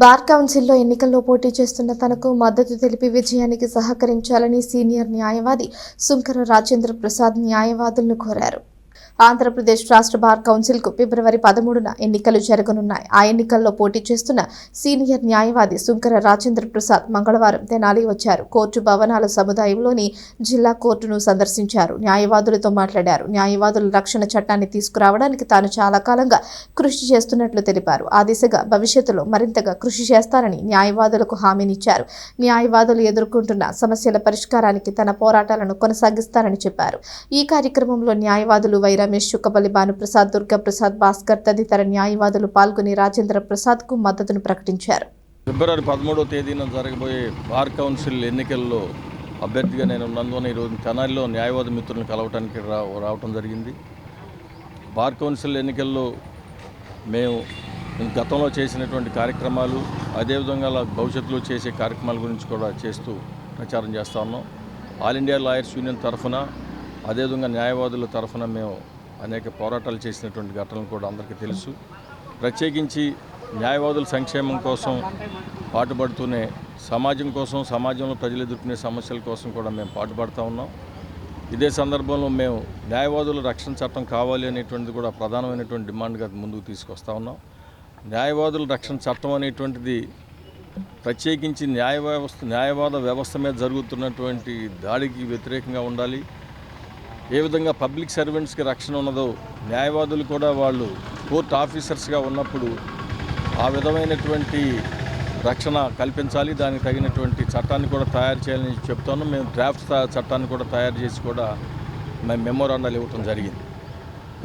Bar కౌన్సిల్లో ఎన్నికల్లో పోటీ చేస్తున్న తనకు మద్దతు తెలిపి విజయానికి సహకరించాలని సీనియర్ న్యాయవాది సుంకర రాజేంద్ర ప్రసాద్ న్యాయవాదులను కోరారు. ఆంధ్రప్రదేశ్ రాష్ట్ర బార్ కౌన్సిల్కు ఫిబ్రవరి పదమూడున ఎన్నికలు జరగనున్నాయి. ఆ ఎన్నికల్లో పోటీ చేస్తున్న సీనియర్ న్యాయవాది సుంకర రాజేంద్ర ప్రసాద్ మంగళవారం తెనాలి వచ్చారు. కోర్టు భవనాల సముదాయంలోని జిల్లా కోర్టును సందర్శించారు. న్యాయవాదులతో మాట్లాడారు. న్యాయవాదుల రక్షణ చట్టాన్ని తీసుకురావడానికి తాను చాలా కాలంగా కృషి చేస్తున్నట్లు తెలిపారు. ఆ దిశగా భవిష్యత్తులో మరింతగా కృషి చేస్తారని న్యాయవాదులకు హామీనిచ్చారు. న్యాయవాదులు ఎదుర్కొంటున్న సమస్యల పరిష్కారానికి తన పోరాటాలను కొనసాగిస్తారని చెప్పారు. ఈ కార్యక్రమంలో న్యాయవాదులు వై రమేష్ చుక్కపల్లి భానుప్రసాద్ దుర్గాప్రసాద్ భాస్కర్ తదితర న్యాయవాదులు పాల్గొని రాజేంద్ర ప్రసాద్కు మద్దతును ప్రకటించారు. ఫిబ్రవరి పదమూడవ తేదీన జరగబోయే బార్ కౌన్సిల్ ఎన్నికల్లో అభ్యర్థిగా నేను ఉన్నందువల్ల ఈరోజు తెనాలిలో న్యాయవాద మిత్రులను కలవటానికి రా రావటం జరిగింది. బార్ కౌన్సిల్ ఎన్నికల్లో మేము గతంలో చేసినటువంటి కార్యక్రమాలు అదేవిధంగా భవిష్యత్తులో చేసే కార్యక్రమాల గురించి కూడా చేస్తూ ప్రచారం చేస్తా ఉన్నాం. ఆల్ ఇండియా లాయర్స్ యూనియన్ తరఫున అదేవిధంగా న్యాయవాదుల తరఫున మేము అనేక పోరాటాలు చేసినటువంటి ఘటనలు కూడా అందరికీ తెలుసు. ప్రత్యేకించి న్యాయవాదుల సంక్షేమం కోసం పాటుపడుతూనే సమాజం కోసం సమాజంలో ప్రజలు ఎదుర్కొనే సమస్యల కోసం కూడా మేము పాటుపడుతూ ఉన్నాం. ఇదే సందర్భంలో మేము న్యాయవాదుల రక్షణ చట్టం కావాలి అనేటువంటిది కూడా ప్రధానమైనటువంటి డిమాండ్గా ముందుకు తీసుకొస్తా ఉన్నాం. న్యాయవాదుల రక్షణ చట్టం అనేటువంటిది ప్రత్యేకించి న్యాయ వ్యవస్థ న్యాయవాద వ్యవస్థ మీద జరుగుతున్నటువంటి దాడికి వ్యతిరేకంగా ఉండాలి. ఏ విధంగా పబ్లిక్ సర్వెంట్స్కి రక్షణ ఉన్నదో న్యాయవాదులు కూడా వాళ్ళు కోర్ట్ ఆఫీసర్స్గా ఉన్నప్పుడు ఆ విధమైనటువంటి రక్షణ కల్పించాలి దానికి తగినటువంటి చట్టాన్ని కూడా తయారు చేయాలని చెప్తాను. మేము డ్రాఫ్ట్ చట్టాన్ని కూడా తయారు చేసి కూడా మేము మెమోరాండాలు ఇవ్వటం జరిగింది.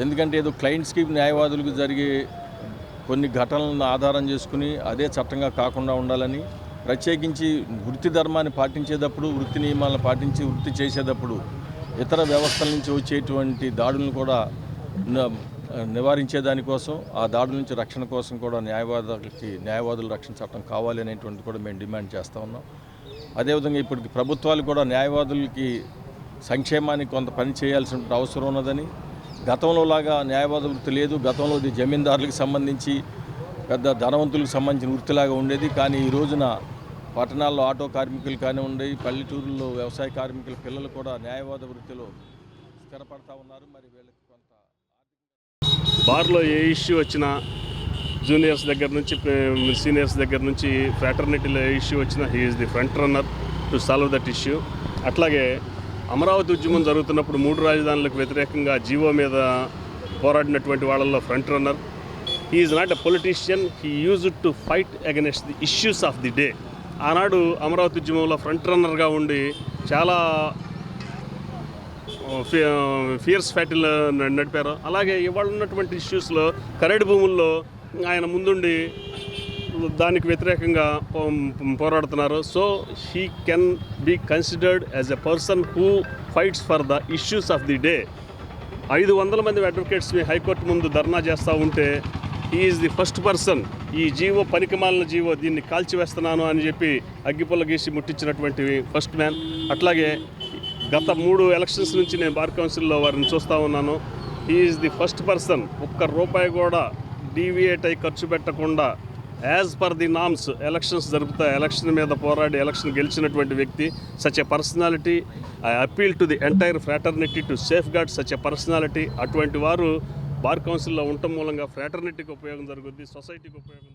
ఎందుకంటే ఏదో క్లయింట్స్కి న్యాయవాదులకు జరిగే కొన్ని ఘటనలను ఆధారం చేసుకుని అదే చట్టంగా కాకుండా ఉండాలని ప్రత్యేకించి వృత్తి ధర్మాన్ని పాటించేటప్పుడు వృత్తి నియమాలను పాటించి వృత్తి చేసేటప్పుడు ఇతర వ్యవస్థల నుంచి వచ్చేటువంటి దాడులను కూడా నివారించే దానికోసం ఆ దాడుల నుంచి రక్షణ కోసం కూడా న్యాయవాదులకి న్యాయవాదుల రక్షణ చట్టం కావాలి అనేటువంటి కూడా మేము డిమాండ్ చేస్తూ ఉన్నాం. అదేవిధంగా ఇప్పటికి ప్రభుత్వాలు కూడా న్యాయవాదులకి సంక్షేమానికి కొంత పని చేయాల్సిన అవసరం ఉన్నదని గతంలో లాగా న్యాయవాద వృత్తి లేదు గతంలో ఇది జమీందారులకు సంబంధించి పెద్ద ధనవంతులకు సంబంధించిన వృత్తిలాగా ఉండేది. కానీ ఈ రోజున పట్టణాల్లో ఆటో కార్మికులు కానివ్వండి పల్లెటూరుల్లో వ్యవసాయ కార్మికుల పిల్లలు కూడా న్యాయవాద వృత్తిలో స్థిరపడతా ఉన్నారు. మరి వీళ్ళకి కొంత బార్లో ఏ ఇష్యూ వచ్చినా జూనియర్స్ దగ్గర నుంచి సీనియర్స్ దగ్గర నుంచి ఫ్రాటర్నిటీలో ఏ ఇష్యూ వచ్చినా he is the front runner to solve that issue అట్లాగే అమరావతి ఉద్యమం జరుగుతున్నప్పుడు మూడు రాజధానులకు వ్యతిరేకంగా జీవో మీద పోరాడినటువంటి వాళ్ళల్లో front runner he is not a politician he use to fight against the issues of the day ఆనాడు అమరావతి ఉద్యమంలో ఫ్రంట్ రన్నర్గా ఉండి చాలా ఫియర్స్ ఫ్యాటిల్ నడిపారు. అలాగే ఇవాళ ఉన్నటువంటి ఇష్యూస్లో కరెడ్ భూముల్లో ఆయన ముందుండి దానికి వ్యతిరేకంగా పోరాడుతున్నారు. So he can be considered as a person who fights for the issues of the day ఐదు వందల మంది అడ్వకేట్స్ని హైకోర్టు ముందు ధర్నా చేస్తూ ఉంటే ఈజ్ ది ఫస్ట్ పర్సన్ ఈ జీవో పనికిమాలిన జీవో దీన్ని కాల్చివేస్తున్నాను అని చెప్పి అగ్గిపుల్ల గీసి ముట్టించినటువంటి ఫస్ట్ మ్యాన్ అట్లాగే గత మూడు ఎలక్షన్స్ నుంచి నేను బార్ కౌన్సిల్లో వారిని చూస్తూ ఉన్నాను. ఈజ్ ది ఫస్ట్ పర్సన్ ఒక్క రూపాయి కూడా డీవియేట్ అయి ఖర్చు పెట్టకుండా as per the norms elections జరుపుతాయి ఎలక్షన్ మీద పోరాడి ఎలక్షన్ గెలిచినటువంటి వ్యక్తి such a personality I appeal to the entire fraternity to safeguard such a personality అటువంటి వారు బార్ కౌన్సిల్లో ఉండటం మూలంగా ఫ్రాటర్నిటీకి ఉపయోగం జరుగుద్ది సొసైటీకి ఉపయోగం